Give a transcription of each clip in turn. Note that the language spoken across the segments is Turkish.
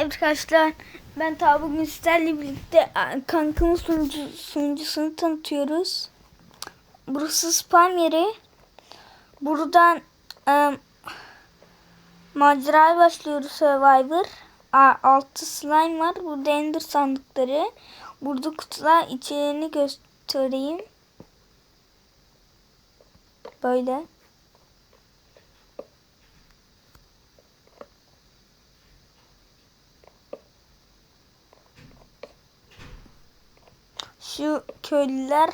Evet arkadaşlar ben ta bugün sizlerle birlikte kankamın sunucu, sunucusunu tanıtıyoruz. Burası spam yeri. Buradan e, maceraya başlıyoruz Survivor. A, altı slime var. Burada ender sandıkları. Burada kutular içeriğini göstereyim. Böyle. Şu köylüler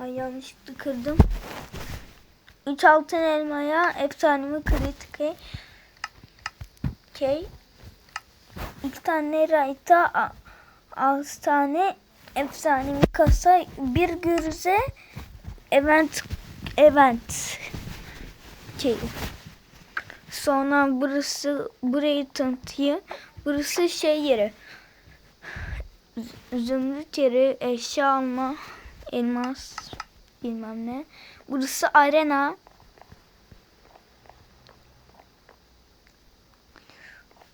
Ay yanlışlıkla kırdım. 3 altın elmaya efsanemi kritik Key. 2 tane rayta 6 tane efsanevi kasa bir gürüze event event Key. Sonra burası burayı tanıtayım. Burası şey yeri. Zümrüt yeri, eşya alma, elmas, bilmem ne. Burası arena.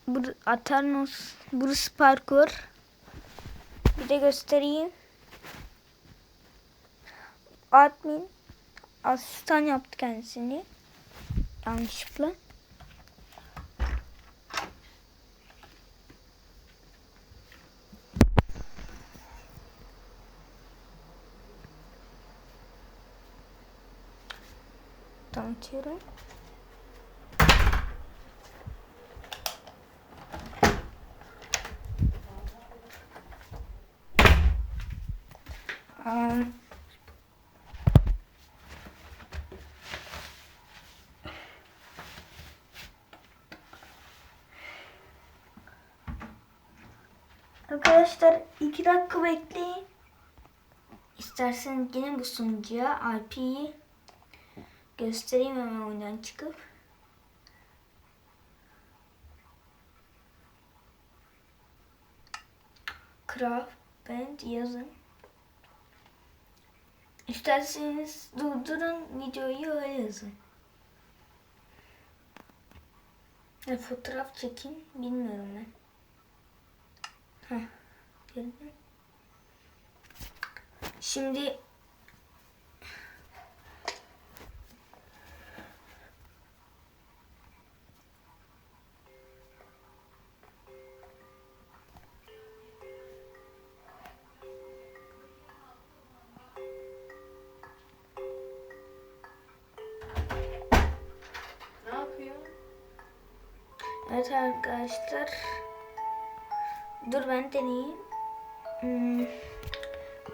Bur Aternos, burası parkur. Bir de göstereyim. Admin asistan yaptı kendisini. Yanlışlıkla. Tanıtıyorum. Um, Arkadaşlar iki dakika bekleyin. İsterseniz yine bu sunucuya IP'yi göstereyim hemen oyundan çıkıp. Craft Band yazın. İsterseniz durdurun videoyu öyle yazın. Ne fotoğraf çekin bilmiyorum ben. Heh. Şimdi Evet arkadaşlar. Dur ben deneyeyim. Hmm.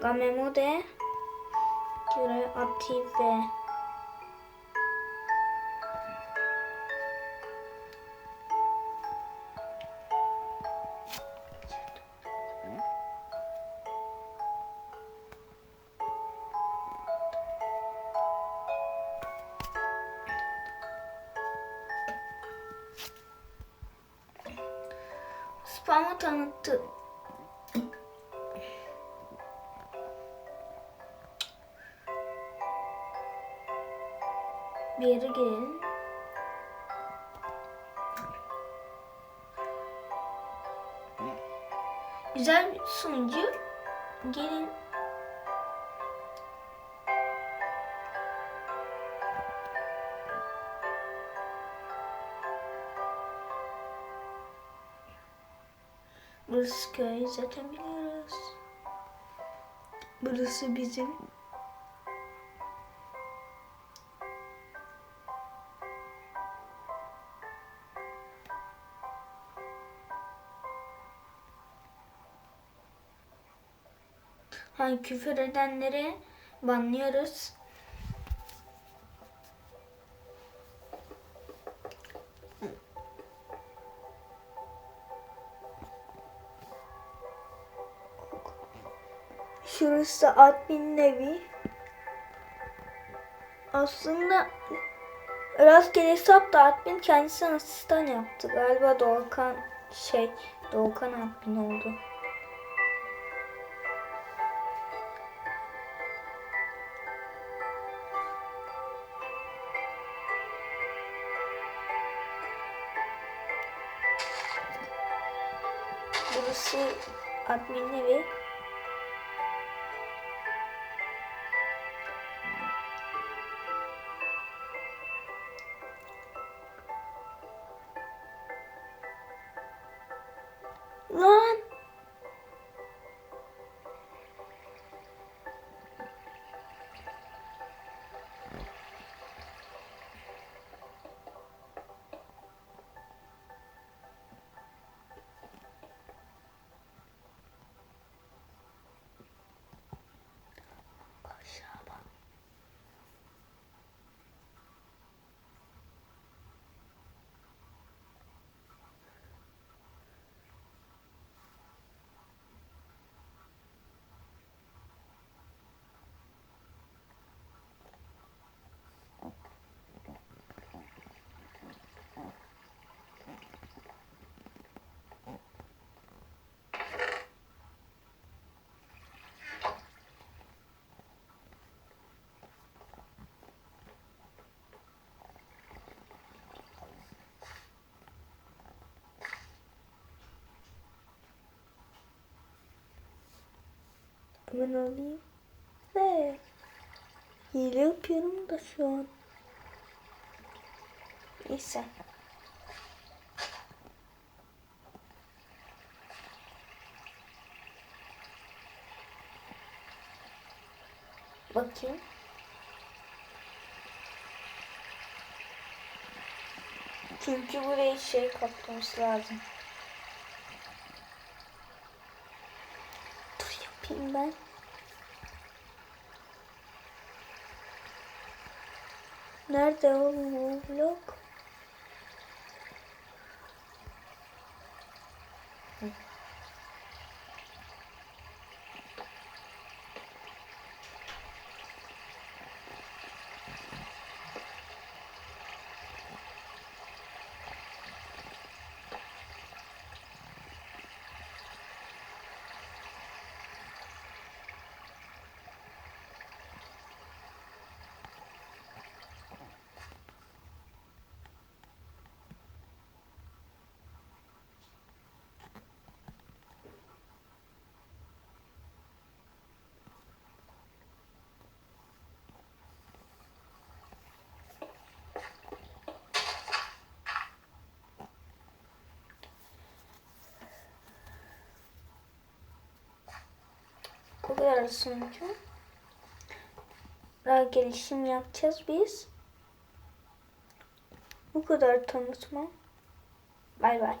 Game mode. Göre aktive. Spam'ı tanıttı. Bir yere gelelim. Güzel bir sunucu. Gelin. Burası köy zaten biliyoruz. Burası bizim. Hani küfür edenleri banlıyoruz. Şurası admin evi. Aslında rastgele hesap da admin kendisi asistan yaptı. Galiba Doğukan şey Doğukan admin oldu. Burası admin evi. Lan! Hemen alayım. Ve hile yapıyorum da şu an. Neyse. Bakayım. Çünkü buraya şey katmamız lazım. Dur yapayım ben. Nerede o blok? Kadar sunucu. Daha gelişim yapacağız biz. Bu kadar tanıtma. Bay bay.